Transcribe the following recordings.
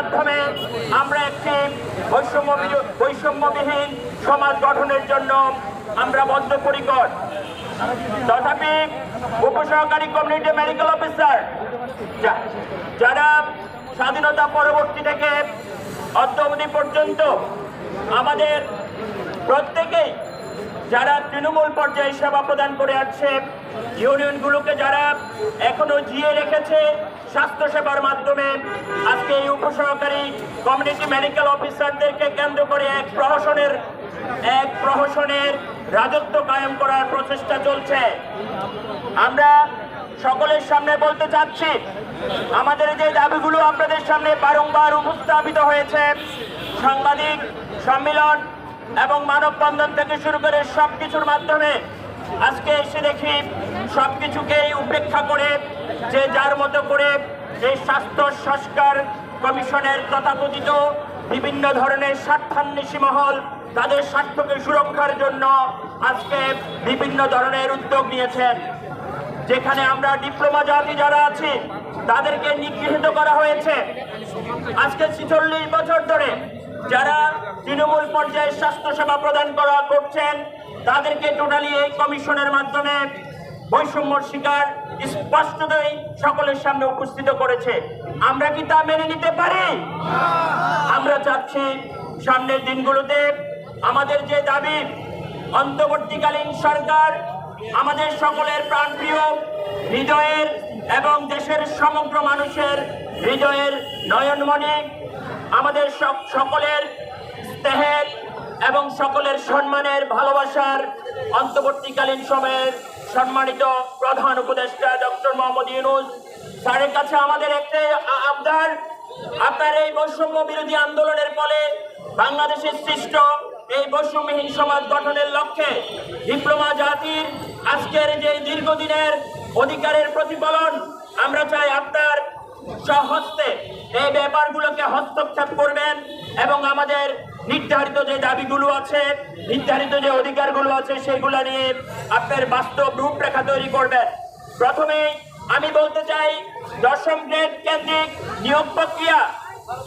মাধ্যমে আমরা একটি বৈষম্য বৈষম্যবিহীন সমাজ গঠনের জন্য আমরা বদ্ধপরিকর। তথাপি উপসহকারী কমিউনিটি মেডিকেল অফিসার যারা স্বাধীনতা পরবর্তী থেকে অদ্যাবধি পর্যন্ত আমাদের প্রত্যেকেই যারা তৃণমূল পর্যায়ে সেবা প্রদান করে আসছে, ইউনিয়নগুলোকে যারা এখনও জিয়ে রেখেছে স্বাস্থ্য সেবার মাধ্যমে, আজকে এই উপসহকারী কমিউনিটি মেডিকেল অফিসারদেরকে কেন্দ্র করে এক প্রহসনের এক প্রহসনের রাজত্ব কায়েম করার প্রচেষ্টা চলছে। আমরা সকলের সামনে বলতে চাচ্ছি, আমাদের যে দাবিগুলো আপনাদের সামনে বারংবার উপস্থাপিত হয়েছে, সাংবাদিক সম্মেলন এবং মানববন্ধন থেকে শুরু করে সব কিছুর মাধ্যমে আজকে এসে দেখি সব কিছুকেই উপেক্ষা করে, যে যার মতো করে এই স্বাস্থ্য সংস্কার কমিশনের তথাকথিত বিভিন্ন ধরনের স্বার্থান্বেষী মহল তাদের স্বার্থকে সুরক্ষার জন্য আজকে বিভিন্ন ধরনের উদ্যোগ নিয়েছেন। যেখানে আমরা ডিপ্লোমা জাতি যারা আছি, তাদেরকে নিগৃহীত করা হয়েছে। আজকে ছিচল্লিশ বছর ধরে যারা তৃণমূল পর্যায়ে স্বাস্থ্যসেবা প্রদান করা করছেন, তাদেরকে টোটালি এই কমিশনের মাধ্যমে বৈষম্যর শিকার স্পষ্টতই সকলের সামনে উপস্থিত করেছে। আমরা কি তা মেনে নিতে পারি? আমরা চাচ্ছি সামনের দিনগুলোতে আমাদের যে দাবি, অন্তর্বর্তীকালীন সরকার আমাদের সকলের প্রাণপ্রিয়, হৃদয়ের এবং দেশের সমগ্র মানুষের হৃদয়ের নয়নমণি আমাদের সক- সকলের স্নেহের এবং সকলের সম্মানের ভালোবাসার অন্তর্বর্তীকালীন সময়ের সম্মানিত প্রধান উপদেষ্টা ডক্টর মোহাম্মদ ইউনুস স্যারের কাছে আমাদের একটাই আবদার। আপনার এই বৈষম্য বিরোধী আন্দোলনের ফলে বাংলাদেশের সৃষ্ট এই বৈষম্যহীন সমাজ গঠনের লক্ষ্যে ডিপ্লোমা জাতির আজকের যে দীর্ঘদিনের অধিকারের প্রতিফলন, আমরা চাই আপনার সহস্তে এই ব্যাপারগুলোকে আমাদের নির্ধারিত যে দাবিগুলো আছে, নির্ধারিত যে অধিকারগুলো আছে, সেগুলো নিয়ে আপনার বাস্তব রূপরেখা তৈরি করবেন। প্রথমে আমি বলতে চাই, দশম গ্রেড কেন্দ্রিক নিয়োগ প্রক্রিয়া,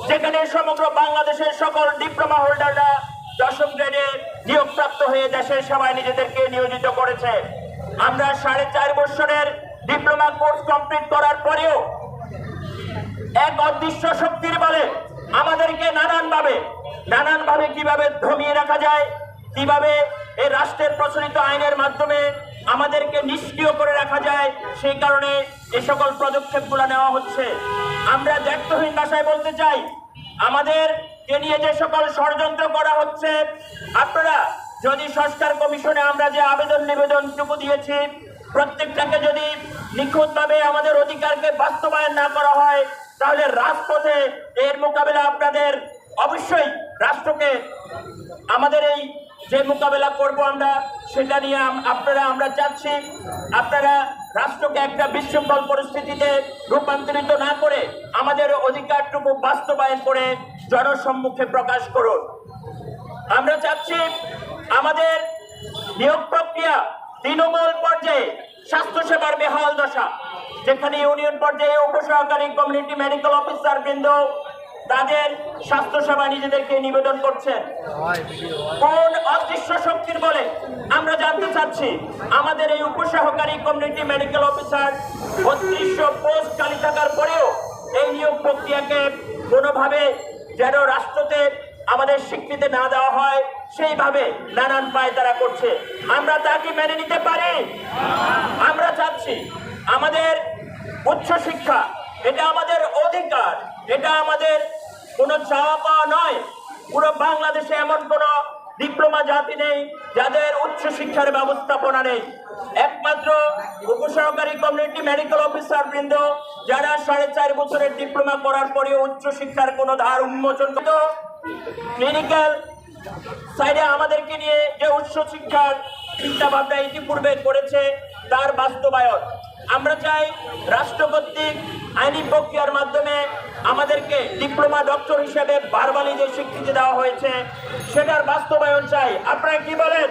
যেখানে সমগ্র বাংলাদেশের সকল ডিপ্লোমা হোল্ডাররা দশম গ্রেডে নিয়োগপ্রাপ্ত হয়ে দেশের সেবায় নিজেদেরকে নিয়োজিত করেছে। আমরা সাড়ে চার বছরের ডিপ্লোমা কোর্স কমপ্লিট করার পরেও এক অদৃশ্য শক্তির বলে আমাদেরকে নানানভাবে নানানভাবে কীভাবে ধমিয়ে রাখা যায়, কীভাবে এই রাষ্ট্রের প্রচলিত আইনের মাধ্যমে আমাদেরকে নিষ্ক্রিয় করে রাখা যায়, সেই কারণে এ সকল পদক্ষেপগুলো নেওয়া হচ্ছে। আমরা দায়িত্বহীন ভাষায় বলতে চাই আমাদের কে নিয়ে যে সকল ষড়যন্ত্র করা হচ্ছে, আপনারা যদি সংস্কার কমিশনে আমরা যে আবেদন নিবেদনটুকু দিয়েছি, প্রত্যেকটাকে যদি নিখুঁতভাবে আমাদের অধিকারকে বাস্তবায়ন না করা হয়, তাহলে রাজপথে এর মোকাবেলা আপনাদের অবশ্যই রাষ্ট্রকে আমাদের এই যে মোকাবেলা করব আমরা, সেটা নিয়ে আপনারা, আমরা চাচ্ছি আপনারা রাষ্ট্রকে একটা বিশৃঙ্খল পরিস্থিতিতে রূপান্তরিত না করে আমাদের অধিকারটুকু বাস্তবায়ন করে জনসম্মুখে প্রকাশ করুন। আমরা চাচ্ছি আমাদের নিয়োগ প্রক্রিয়া তৃণমূল পর্যায়ে স্বাস্থ্যসেবার বেহাল দশা, যেখানে ইউনিয়ন পর্যায়ে উপসহকারী কমিউনিটি মেডিকেল অফিসার বৃন্দ তাদের স্বাস্থ্যসেবা নিজেদেরকে নিবেদন করছেন। কোন অদৃশ্য শক্তির বলে আমরা জানতে চাচ্ছি আমাদের এই উপসহকারী কমিউনিটি মেডিকেল অফিসার বত্রিশশো পোস্ট খালি থাকার পরেও এই নিয়োগ প্রক্রিয়াকে কোনোভাবে যেন রাষ্ট্রতে আমাদের স্বীকৃতি না দেওয়া হয় সেইভাবে নানান পায় তারা করছে। আমরা তা কি মেনে নিতে পারি? আমরা চাচ্ছি আমাদের উচ্চ শিক্ষা এটা আমাদের অধিকার। এটা আমাদের কোনো চাওয়া পাওয়া নয়। পুরো বাংলাদেশে এমন কোনো ডিপ্লোমা জাতি নেই যাদের উচ্চ শিক্ষার ব্যবস্থাপনা নেই। একমাত্র উপসহকারী কমিউনিটি মেডিকেল অফিসার বৃন্দ, যারা সাড়ে চার বছরের ডিপ্লোমা করার পরেও উচ্চ শিক্ষার কোনো ধার উন্মোচন ক্লিনিক্যাল সাইডে আমাদেরকে নিয়ে যে উচ্চ শিক্ষার ইতিপূর্বে করেছে, তার বাস্তবায়ন। আমরা চাই রাষ্ট্র কর্তৃক আইনি প্রক্রিয়ার মাধ্যমে আমাদেরকে ডিপ্লোমা ডক্টর হিসেবে বারবালি যে স্বীকৃতি দেওয়া হয়েছে, সেটার বাস্তবায়ন চাই। আপনারা কি বলেন?